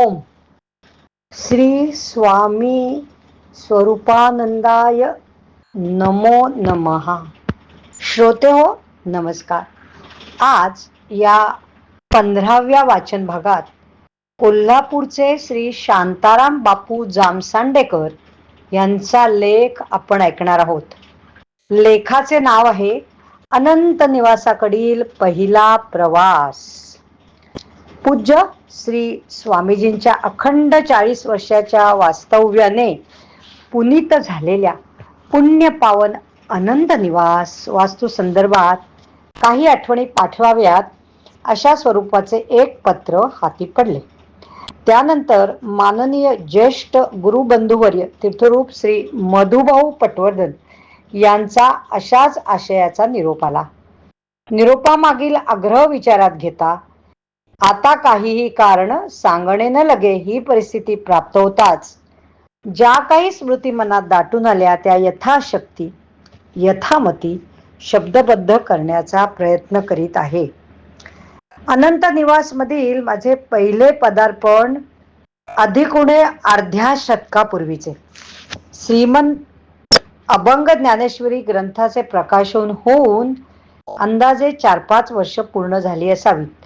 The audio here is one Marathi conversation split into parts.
ओम. श्री स्वामी स्वरूपानंदाय नमो नमहा श्रोते हो नमस्कार. आज या पंधराव्या वाचन भागात कोल्हापूरचे श्री शांताराम बापू जामसांडेकर यांचा लेख आपण ऐकणार आहोत. लेखाचे नाव आहे अनंत निवासाकडील पहिला प्रवास. पूज्य श्री स्वामीजींच्या अखंड चाळीस वर्षाच्या वास्तव्याने पुनीत झालेल्या पुण्य पावन अनंत निवास वास्तू संदर्भात काही आठवणी पाठवाव्यात अशा स्वरूपाचे एक पत्र हाती पडले. त्यानंतर माननीय ज्येष्ठ गुरुबंधुवर्य तीर्थरूप श्री मधुभाऊ पटवर्धन यांचा अशाच आशयाचा निरोप आला. निरोपामागील आग्रह विचारात घेता आता काहीही कारण सांगणे न लगे ही परिस्थिती प्राप्त होताच. ज्या काही स्मृती मनात दाटून आल्या त्या यथाशक्ती यथामती शब्दबद्ध करण्याचा प्रयत्न करीत आहे. अनंत निवासमधील माझे पहिले पदार्पण अधिक उणे अर्ध्या शतकापूर्वीचे. श्रीमंत अभंग ज्ञानेश्वरी ग्रंथाचे प्रकाशन होऊन अंदाजे चार पाच वर्ष पूर्ण झाली असावीत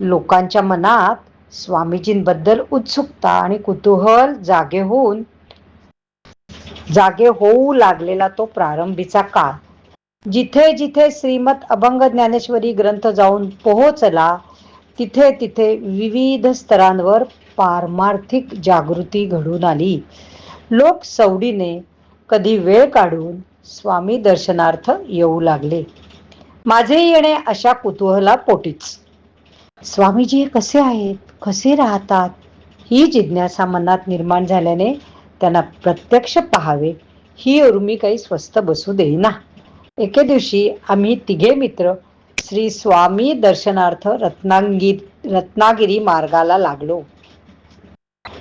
लोकांच्या मनात स्वामीजींबद्दल उत्सुकता आणि कुतूहल जागे होऊन जागे होऊ लागलेला तो प्रारंभीचा काळ. जिथे जिथे श्रीमत अभंग ज्ञानेश्वरी ग्रंथ जाऊन पोहोचला तिथे तिथे विविध स्तरांवर पारमार्थिक जागृती घडून आली. लोक सवडीने कधी वेळ काढून स्वामी दर्शनार्थ येऊ लागले. माझे येणे अशा कुतूहला पोटीच स्वामीजी कसे आहेत? कसे राहतात? ही जिज्ञासा मनात निर्माण झाल्याने त्यांना प्रत्यक्ष पाहावे. ही उर्मी काही स्वस्त बसू देईना. एके दिवशी आम्ही तिघे मित्र श्री स्वामी दर्शनार्थ रत्नांगी रत्नागिरी मार्गाला लागलो.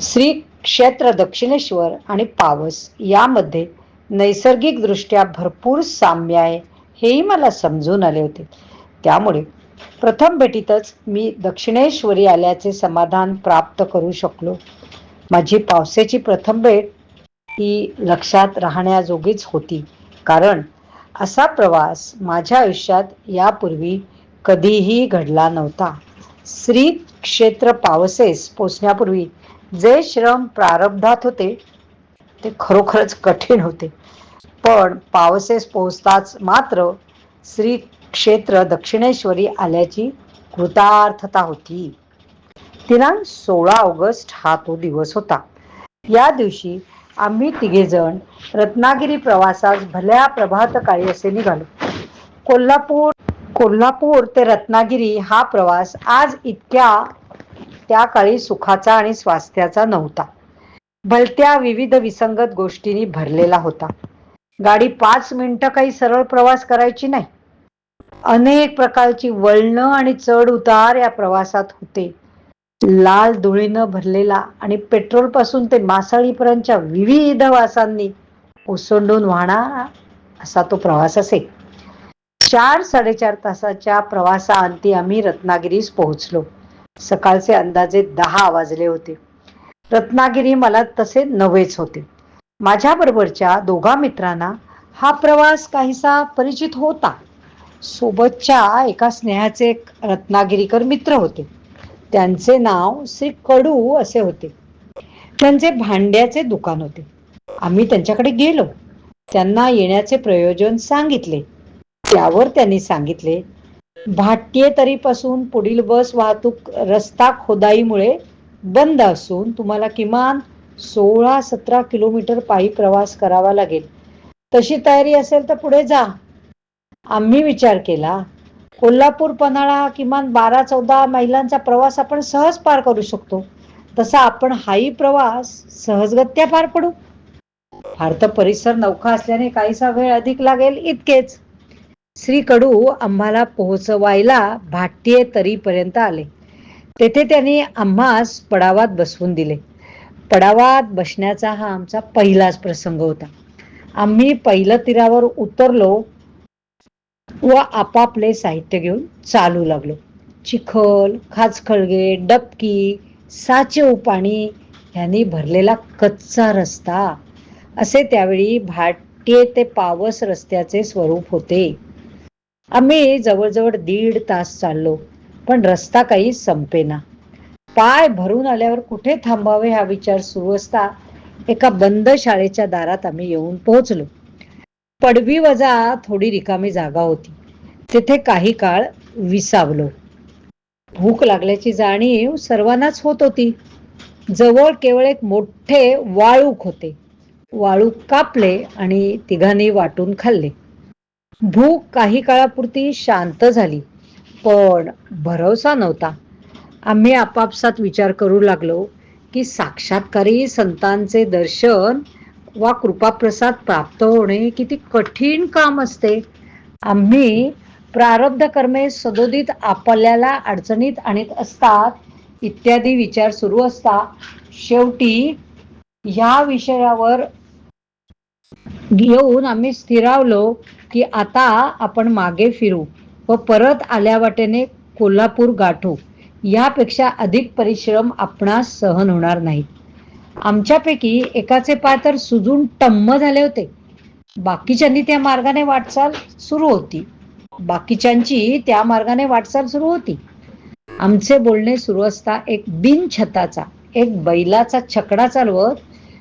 श्री क्षेत्र दक्षिणेश्वर आणि पावस यामध्ये नैसर्गिकदृष्ट्या भरपूर साम्य आहे हेही मला समजून आले होते. त्यामुळे प्रथम भेटीतच मी दक्षिणेश्वरी आल्याचे समाधान प्राप्त करू शकलो. माझी पावसाची प्रथम भेट ही लक्षात राहण्याजोगीच होती. कारण असा प्रवास माझ्या आयुष्यात यापूर्वी कधीही घडला नव्हता. श्री क्षेत्र पावसेस पोचण्यापूर्वी जे श्रम प्रारब्धात होते ते खरोखरच कठीण होते. पण पावसेस पोहोचताच मात्र श्री क्षेत्र दक्षिणेश्वरी आल्याची कृतार्थता होती. दिनांक सोळा ऑगस्ट हा तो दिवस होता. या दिवशी आम्ही तिघेजण रत्नागिरी प्रवासास भल्या प्रभात काळी असे निघालो. कोल्हापूर कोल्हापूर ते रत्नागिरी हा प्रवास आज इतक्या त्या काळी सुखाचा आणि स्वास्थ्याचा नव्हता. भलत्या विविध विसंगत गोष्टींनी भरलेला होता. गाडी पाच मिनिटं काही सरळ प्रवास करायची नाही. अनेक प्रकारची वळणं आणि चढ उतार या प्रवासात होते. लाल धुळीनं भरलेला आणि पेट्रोलपासून ते मासाळीपर्यंतच्या विविध वासांनी ओसंडून वाहणारा असा तो प्रवास असे. चार साडेचार तासाच्या प्रवासाअंती आम्ही रत्नागिरीस पोहोचलो. सकाळचे अंदाजे दहा वाजले होते. रत्नागिरी मला तसे नवेच होते. माझ्या बरोबरच्या दोघा मित्रांना हा प्रवास काहीसा परिचित होता. सोबतच्या एका स्नेहाचे एक रत्नागिरीकर मित्र होते. त्यांचे नाव श्री कडू असे होते. त्यांचे भांड्याचे दुकान होते. आम्ही त्यांच्याकडे गेलो. त्यांना येण्याचे प्रयोजन सांगितले. त्यावर त्यांनी सांगितले भाट्ये तरीपासून पुढील बस वाहतूक रस्ता खोदाईमुळे बंद असून तुम्हाला किमान सोळा सतरा किलोमीटर पायी प्रवास करावा लागेल. तशी तयारी असेल तर पुढे जा. आम्ही विचार केला कोल्हापूर पन्हाळा किमान बारा चौदा मैलांचा प्रवास आपण सहज पार करू शकतो. तसा आपण हाही प्रवास सहजगत्या पार पडू. फार तर परिसर नौका असल्याने काहीसा वेळ अधिक लागेल इतकेच. श्री कडू आम्हाला पोहोचवायला भाट्ये तरीपर्यंत आले. तेथे त्यांनी आम्हास पडावात बसवून दिले. पडावात बसण्याचा हा आमचा पहिलाच प्रसंग होता. आम्ही पहिलं तीरावर उतरलो व आपापले साहित्य घेऊन चालू लागलो. चिखल खाचखळगे डबकी साचेव पाणी ह्यांनी भरलेला कच्चा रस्ता. असे त्यावेळी भाट्ये ते पावस रस्त्याचे स्वरूप होते. आम्ही जवळजवळ दीड तास चाललो पण रस्ता काही संपेना. पाय भरून आल्यावर कुठे थांबावे हा विचार सुरू असता एका बंद शाळेच्या दारात आम्ही येऊन पोहोचलो. पडवी वजा थोडी रिकामी जागा होती. तिथे काही काळ विसावलो. भूक लागल्याची जाणीव सर्वांनाच होत होती. जवळ केवळ एक मोठे वाळूक होते. वाळूक कापले आणि तिघांनी वाटून खाल्ले. भूक काही काळापुरती शांत झाली पण भरवसा नव्हता. आम्ही आपापसात विचार करू लागलो की साक्षात्कारी संतांचे दर्शन वा कृपाप्रसाद प्राप्त होणे किती कठीण काम असते. आम्ही प्रारब्ध कर्मे सदोदित आपल्याला अडचणीत आणत असतात इत्यादी विचार सुरू असता. शेवटी ह्या विषयावर येऊन आम्ही स्थिरावलो की आता आपण मागे फिरू व परत आल्या वाटेने कोल्हापूर गाठू. यापेक्षा अधिक परिश्रम आपणास सहन होणार नाहीत. आमच्यापैकी एकाचे पाय तर सुजून टम्म झाले होते. बाकीच्यांनी त्या मार्गाने वाटचाल सुरू होती. बाकीच्यांची त्या मार्गाने वाटचाल सुरू होती. आमचे बोलणे सुरू असता एक बिनछताचा एक बैलाचा छकडा चालवत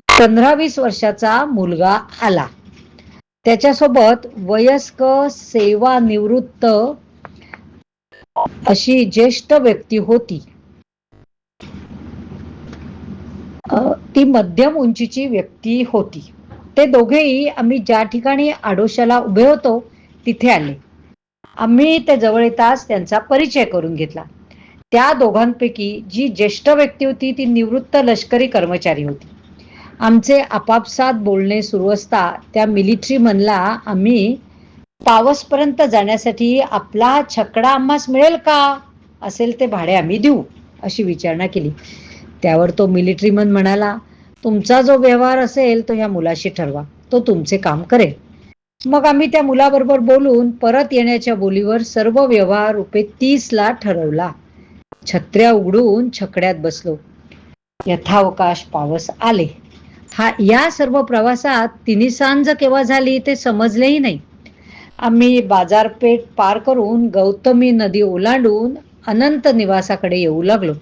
पंधरा वीस वर्षाचा मुलगा आला. त्याच्यासोबत वयस्क सेवानिवृत्त अशी ज्येष्ठ व्यक्ती होती. ती मध्यम उंचीची व्यक्ती होती. ते दोघेही आम्ही ज्या ठिकाणी आडोशाला उभे होतो तिथे आले. आम्ही ते जवळ येताच त्यांचा परिचय करून घेतला. त्या दोघांपैकी जी ज्येष्ठ व्यक्ती होती ती निवृत्त लष्करी कर्मचारी होती. आमचे आपापसात बोलणे सुरू असता त्या मिलिटरी मनला आम्ही पावसपर्यंत जाण्यासाठी आपला छकडा आम्हास मिळेल का? असेल ते भाडे आम्ही देऊ अशी विचारणा केली. त्यावर तो मिलिटरीमन म्हणाला तुमचा जो व्यवहार असेल तो ह्या मुलाशी ठरवा तो तुमचे काम करेल. मग आम्ही त्या मुलाबरोबर बोलून परत येण्याच्या बोलीवर सर्व व्यवहार रुपये तीस ला ठरवला. छत्र्या उघडून छकड्यात बसलो. यथावकाश पावस आले. हा या सर्व प्रवासात तिन्ही सांज केव्हा झाली ते समजलेही नाही. आम्ही बाजारपेठ पार करून गौतमी नदी ओलांडून अनंत निवासाकडे येऊ लागलो.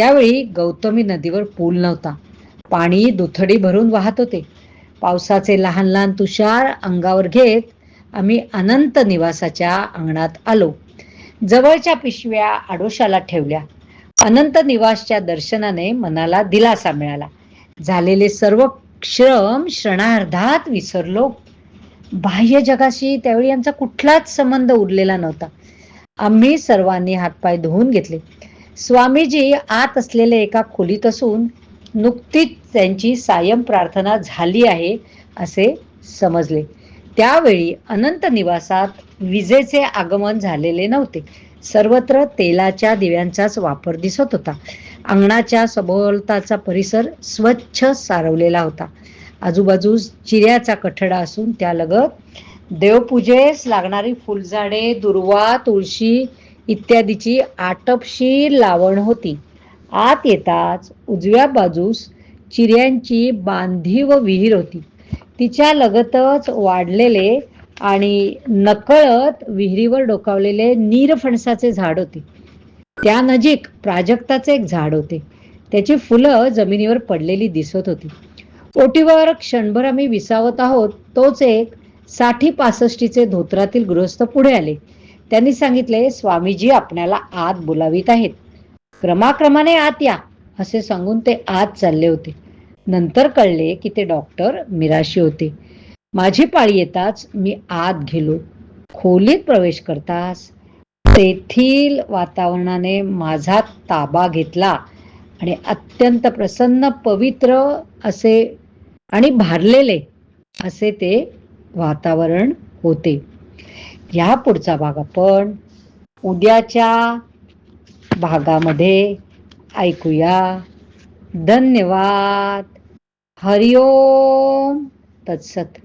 त्यावेळी गौतमी नदीवर पूल नव्हता. पाणी दुथडी भरून वाहत होते. पावसाचे लहान लहान तुषार अंगावर घेत आम्ही अनंत निवासाच्या अंगणात आलो. जवळच्या पिशव्या आडोशाला ठेवल्या. अनंत निवासच्या दर्शनाने मनाला दिलासा मिळाला. झालेले सर्व श्रम क्षणार्धात विसरलो. बाह्य जगाशी त्यावेळी यांचा कुठलाच संबंध उरलेला नव्हता. आम्ही सर्वांनी हातपाय धुवून घेतले. स्वामीजी आत असलेल्या एका खोलीत असून नुकतीच त्यांची सायम प्रार्थना झाली आहे असे समजले. त्यावेळी अनंत निवासात विजेचे आगमन झालेले नव्हते. सर्वत्र तेलाच्या दिव्यांचाच वापर दिसत होता. अंगणाच्या सभोवताचा परिसर स्वच्छ सारवलेला होता. आजूबाजूस चिऱ्याचा कठडा असून त्यालगत देवपूजेस लागणारी फुलझाडे दुर्वा तुळशी इत्यादीची आटपशीर लावण होती. आत येताच उजव्या बाजूस चिऱ्यांची बांधीव विहीर होती. तिच्या लगतच वाढलेले आणि नकळत विहिरीवर डोकावलेले नीरफणसाचे झाड होते. त्या नजीक प्राजक्ताचे एक झाड होते. त्याची फुलं जमिनीवर पडलेली दिसत होती. ओटीवर क्षणभर आम्ही विसावत आहोत तोच एक साठी पासष्टीचे धोत्रातील गृहस्थ पुढे आले. त्यांनी सांगितले स्वामीजी आपल्याला आत बोलावित आहेत. क्रमाक्रमाने आत या असे सांगून ते आत चालले होते. नंतर कळले की ते डॉक्टर मिराशी होते. माझी पाळी येताच मी आत गेलो. खोलीत प्रवेश करताच तेथील वातावरणाने माझा ताबा घेतला आणि अत्यंत प्रसन्न पवित्र असे आणि भारलेले असे ते वातावरण होते. ह्या पुढचा भाग आपण उद्याच्या भागामध्ये ऐकूया. धन्यवाद. हरिओम. तत्सत.